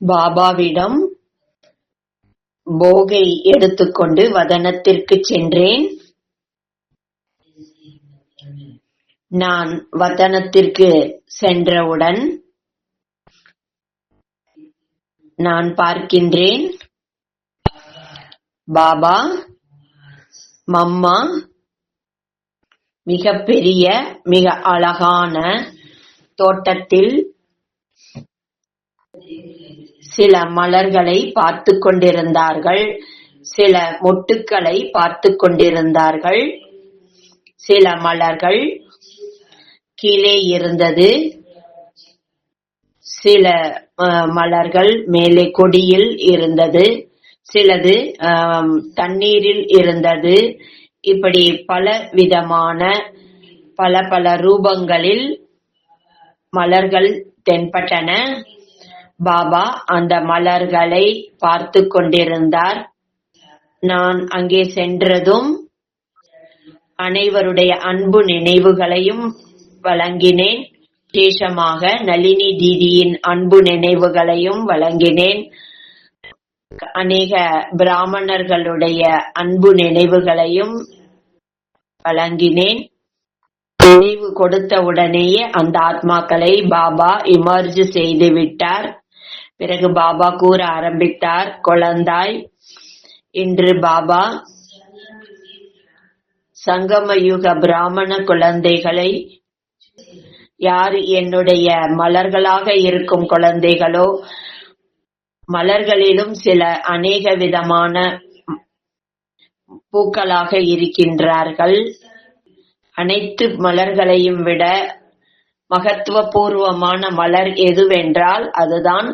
பாபாவிடம் போகை எடுத்துக்கொண்டு வதனத்திற்குச் சென்றேன். நான் வதனத்திற்குச் சென்றவுடன் நான் பார்க்கின்றேன் பாபா மம்மா மிகப்பெரிய மிக அழகான தோட்டத்தில் சில மலர்களை பார்த்து கொண்டிருந்தார்கள். சில மொட்டுக்களை பார்த்து கொண்டிருந்தார்கள். சில மலர்கள் கீழே இருந்தது. சில மலர்கள் மேலே கொடியில் இருந்தது. சிலது தண்ணீரில் இருந்தது. இப்படி பல விதமான பல பல ரூபங்களில் மலர்கள் தென்பட்டன. பாபா அந்த மலர்களை பார்த்து கொண்டிருந்தார். நான் அங்கே சென்றதும் அனைவருடைய அன்பு நினைவுகளையும் வழங்கினேன். விசேஷமாக நளினி தீதியின் அன்பு நினைவுகளையும் வழங்கினேன். அநேக பிராமணர்களுடைய அன்பு நினைவுகளையும் வழங்கினேன். நினைவு கொடுத்த உடனேயே அந்த ஆத்மாக்களை பாபா இமர்ஜ் செய்து விட்டார். பிறகு பாபா கூற ஆரம்பித்தார் குழந்தாய் இன்று பாபா சங்கமயுக பிராமண குழந்தைகளை யார் என்னுடைய மலர்களாக இருக்கும் குழந்தைகளோ மலர்களிலும் சில அநேக விதமான பூக்களாக இருக்கின்றார்கள். அனைத்து மலர்களையும் விட மகத்துவபூர்வமான மலர் எதுவென்றால் அதுதான்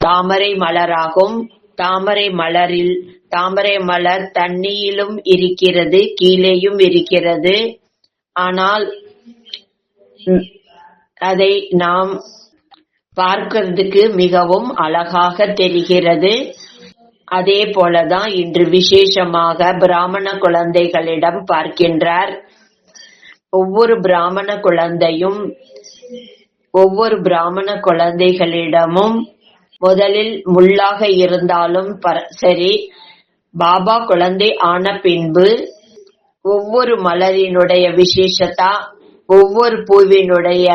தாமரை மலராகும். தாமரை மலரில் தாமரை மலர் தண்ணியிலும் இருக்கிறது கீழேயும் இருக்கிறது. ஆனால் அதை நாம் பார்க்கிறதுக்கு மிகவும் அழகாக தெரிகிறது. அதே போலதான் இன்று விசேஷமாக பிராமண குழந்தைகளிடம் பார்க்கின்றார். ஒவ்வொரு பிராமண குழந்தையும் ஒவ்வொரு பிராமண குழந்தைகளிடமும் முதலில் முள்ளாக இருந்தாலும் சரி பாபா குழந்தை ஆன பின்பு ஒவ்வொரு மலரினுடைய விசேஷத்தா ஒவ்வொரு பூவினுடைய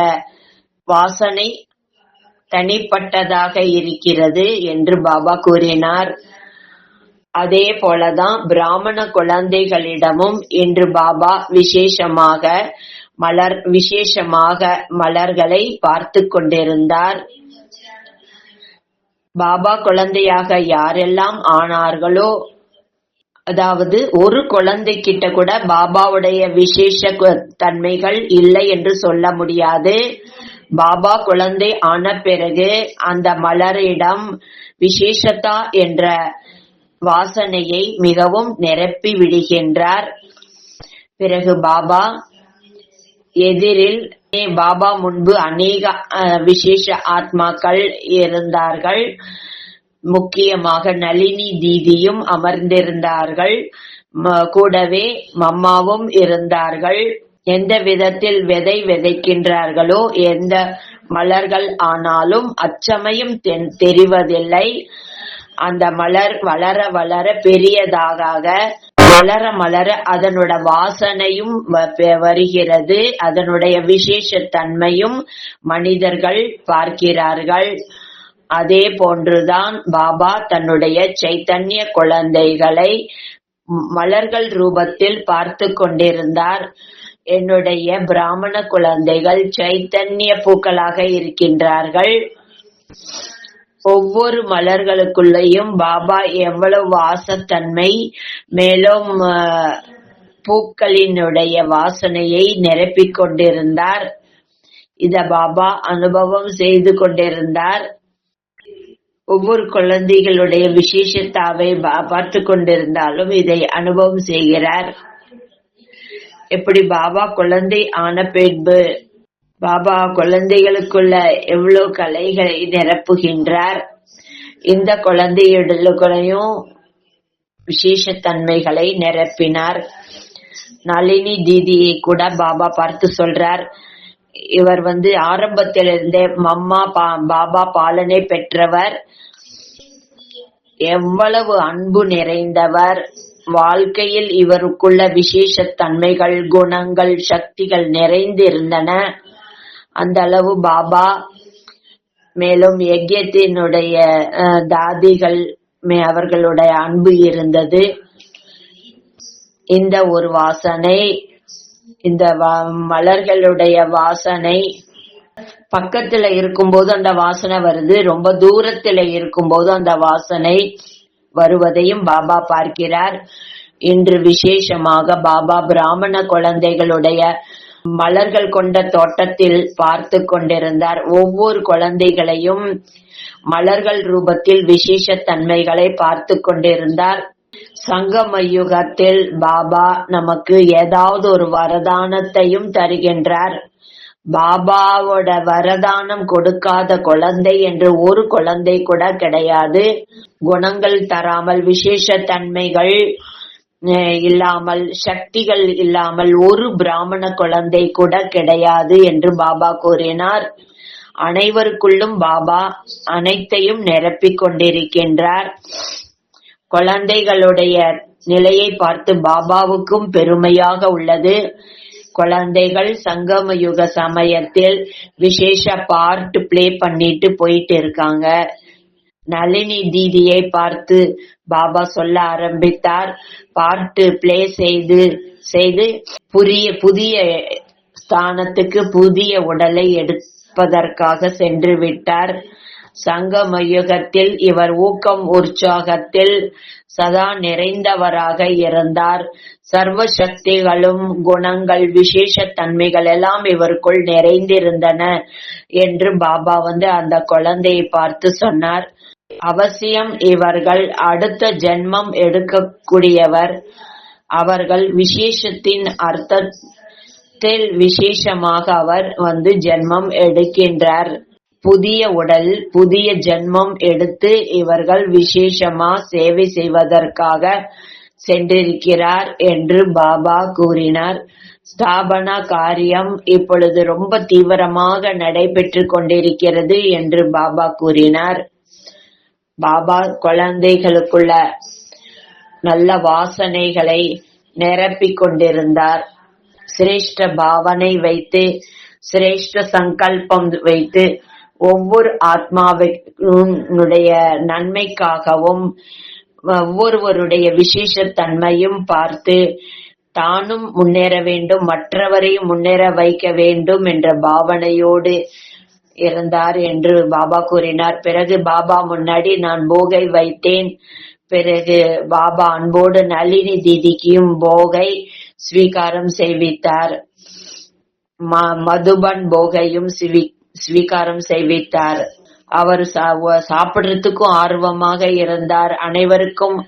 வாசனை தனிப்பட்டதாக இருக்கிறது என்று பாபா கூறினார். அதே போலதான் பிராமண குழந்தைகளிடமும் இன்று பாபா விசேஷமாக மலர் விசேஷமாக மலர்களை பார்த்து கொண்டிருந்தார். பாபா குழந்தையாக யாரெல்லாம் ஆனார்களோ அதாவது ஒரு குழந்தை கிட்ட கூட பாபாவுடைய விசேஷ தன்மைகள் இல்லை என்று சொல்ல முடியாது. பாபா குழந்தை ஆன பிறகு அந்த மலரிடம் விசேஷத்தா என்ற வாசனையை மிகவும் நிரப்பி விடுகின்றார். பிறகு பாபா எதிரில் பாபா முன்பு அநேக விசேஷ ஆத்மாக்கள் இருந்தார்கள். முக்கியமாக நளினி தீதியும் அமர்ந்திருந்தார்கள். ம- கூடவே மம்மாவும் இருந்தார்கள். எந்த விதத்தில் விதை விதைக்கின்றார்களோ எந்த மலர்கள் ஆனாலும் அச்சமயம் தென்- தெரிவதில்லை. அந்த மலர் வளர வளர பெரியதாக மலர மலர அதனோட வாசனையும் வ- வருகிறது. அதனுடைய விசேஷ தன்மையும் மனிதர்கள் பார்க்கிறார்கள். அதே போன்றுதான் பாபா தன்னுடைய சைத்தன்ய குழந்தைகளை மலர்கள் ரூபத்தில் பார்த்து கொண்டிருந்தார். என்னுடைய பிராமண குழந்தைகள் சைத்தன்ய பூக்களாக இருக்கின்றார்கள். ஒவ்வொரு மலர்களுக்குள்ளேயும் பாபா எவ்வளவு வாசத்தன்மை மேலும் பூக்களினுடைய வாசனையை நிரப்பிக் கொண்டிருந்தார். இத பாபா அனுபவம் செய்து கொண்டிருந்தார். ஒவ்வொரு குழந்தைகளுடைய விசேஷத்தாவை பார்த்து கொண்டிருந்தாலும் இதை அனுபவம் செய்கிறார். எப்படி பாபா குழந்தை ஆன பின்பு பாபா குழந்தைகளுக்குள்ள எவ்வளவு கலைகளை நிரப்புகின்றார். இந்த குழந்தைகளுக்குள்ளையும் விசேஷத்தன்மைகளை நிரப்பினார். நளினி தீதியை கூட பாபா பார்த்து சொல்றார். இவர் வந்து ஆரம்பத்திலிருந்தே மம்மா பா பாபா பாலனை பெற்றவர். எவ்வளவு அன்பு நிறைந்தவர். வாழ்க்கையில் இவருக்குள்ள விசேஷத்தன்மைகள் குணங்கள் சக்திகள் நிறைந்திருந்தன. அந்த அளவு பாபா மேலும் யஜ்யத்தினுடைய தாதிகள் மே அவர்களுடைய அன்பு இருந்தது. இந்த ஒரு வாசனை இந்த வா- மலர்களுடைய வாசனை பக்கத்துல இருக்கும்போது அந்த வாசனை வருது ரொம்ப தூரத்துல இருக்கும்போது அந்த வாசனை வருவதையும் பாபா பார்க்கிறார். இன்று விசேஷமாக பாபா பிராமண குழந்தைகளுடைய மலர்கள் கொண்ட தோட்டத்தில் பார்த்து கொண்டிருந்தார். ஒவ்வொரு குழந்தைகளையும் மலர்கள் ரூபத்தில் விசேஷ தன்மைகளை பார்த்து கொண்டிருந்தார். சங்கமயுகத்தில் பாபா நமக்கு ஏதாவது ஒரு வரதானத்தையும் தருகின்றார். பாபாவோட வரதானம் கொடுக்காத குழந்தை என்று ஒரு குழந்தை கூட கிடையாது. குணங்கள் தராமல் விசேஷ தன்மைகள் இல்லாமல் சக்திகள் இல்லாமல் ஒரு பிராமண குழந்தை கூட கிடையாது என்று பாபா கூறினார். அனைவருக்குள்ளும் பாபா அனைத்தையும் நிரப்பிக் கொண்டிருக்கின்றார். குழந்தைகளுடைய நிலையை பார்த்து பாபாவுக்கும் பெருமையாக உள்ளது. குழந்தைகள் சங்கம யுக சமயத்தில் விசேஷ பார்ட் ப்ளே பண்ணிட்டு போயிட்டு இருக்காங்க. நளினி தீதியை பார்த்து பாபா சொல்ல ஆரம்பித்தார். பாட்டு ப்ளே செய்து செய்து புதிய புதிய ஸ்தானத்துக்கு புதிய உடலை எடுப்பதற்காக சென்று விட்டார். சங்கம யுகத்தில் இவர் ஊக்கம் உற்சாகத்தில் சதா நிறைந்தவராக இருந்தார். சர்வ சக்திகளும் குணங்கள் விசேஷ தன்மைகள் எல்லாம் இவருக்குள் நிறைந்திருந்தன என்று பாபா வந்து அந்த குழந்தையை பார்த்து சொன்னார். அவசியம் இவர்கள் அடுத்த ஜென்மம் எடுக்கக்கூடியவர். அவர்கள் விசேஷத்தின் அர்த்தத்தில் விசேஷமாக அவர் வந்து ஜென்மம் எடுக்கின்றார். புதிய உடல் புதிய ஜென்மம் எடுத்து இவர்கள் விசேஷமா சேவை செய்வதற்காக சென்றிருக்கிறார் என்று பாபா கூறினார். ஸ்தாபனா காரியம் இப்பொழுது ரொம்ப தீவிரமாக நடைபெற்று கொண்டிருக்கிறது என்று பாபா கூறினார். பாபா குழந்தைகளுக்குள்ள நல்ல வாசனைகளை நிரப்பிக் கொண்டிருந்தார். சிரேஷ்ட பாவனை வைத்து சிரேஷ்ட சங்கல்பம் வைத்து ஒவ்வொரு ஆத்மாவினுடைய நன்மைக்காகவும் ஒவ்வொருவருடைய விசேஷ தன்மையும் பார்த்து தானும் முன்னேற வேண்டும் மற்றவரையும் முன்னேற வைக்க வேண்டும் என்ற பாவனையோடு இருந்தார் என்று பாபா கூறினார். பிறகு பாபா முன்னாடி நான் போகை வைத்தேன். பிறகு பாபா அன்போடு நளினி தீதிக்கும் போகை ஸ்வீகாரம் செய்வித்தார். ம- மதுபன் போகையும் ஸ்வீகாரம் செய்வித்தார். அவர் சா- சாப்பிடுறதுக்கும் ஆர்வமாக இருந்தார். அனைவருக்கும்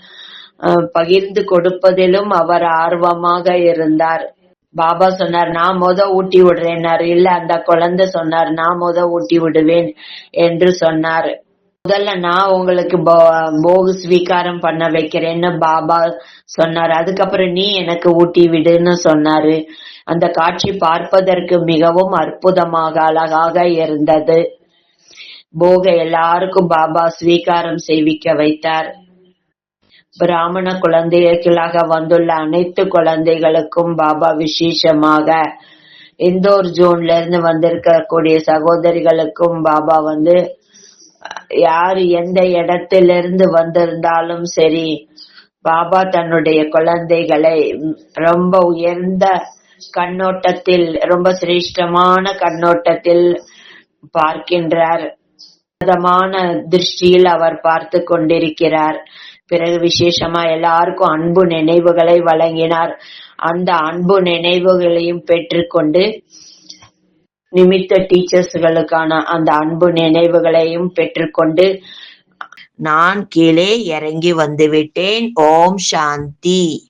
பகிர்ந்து கொடுப்பதிலும் அவர் ஆர்வமாக இருந்தார். பாபா சொன்னார் நான் முத ஊட்டி விடுறேன்னாரு. இல்ல அந்த குழந்தை சொன்னார் நான் முத ஊட்டி விடுவேன் என்று சொன்னார். முதல்ல நான் உங்களுக்கு போ- போகு ஸ்வீகாரம் பண்ண வைக்கிறேன்னு பாபா சொன்னார். அதுக்கப்புறம் நீ எனக்கு ஊட்டி விடுன்னு சொன்னாரு. அந்த காட்சி பார்ப்பதற்கு மிகவும் அற்புதமாக அழகாக இருந்தது. போக எல்லாருக்கும் பாபா ஸ்வீகாரம் செய்விக்க வைத்தார். பிராமண குழந்தைகளாக வந்துள்ள அனைத்து குழந்தைகளுக்கும் பாபா விசேஷமாக. இந்தோர் ஜோன்ல இருந்து வந்திருக்கக்கூடிய சகோதரிகளுக்கும் பாபா வந்து யார் எந்த இடத்திலிருந்து வந்திருந்தாலும் சரி பாபா தன்னுடைய குழந்தைகளை ரொம்ப உயர்ந்த கண்ணோட்டத்தில் ரொம்ப சிரேஷ்டமான கண்ணோட்டத்தில் பார்க்கின்றார். திருஷ்டியில் அவர் பார்த்து கொண்டிருக்கிறார். பிறகு விசேஷமா எல்லாருக்கும் அன்பு நினைவுகளை வழங்கினார். அந்த அன்பு நினைவுகளையும் பெற்றுக்கொண்டு நிமித்த டீச்சர்ஸ்களுக்கான அந்த அன்பு நினைவுகளையும் பெற்றுக்கொண்டு நான் கீழே இறங்கி வந்துவிட்டேன். ஓம் சாந்தி.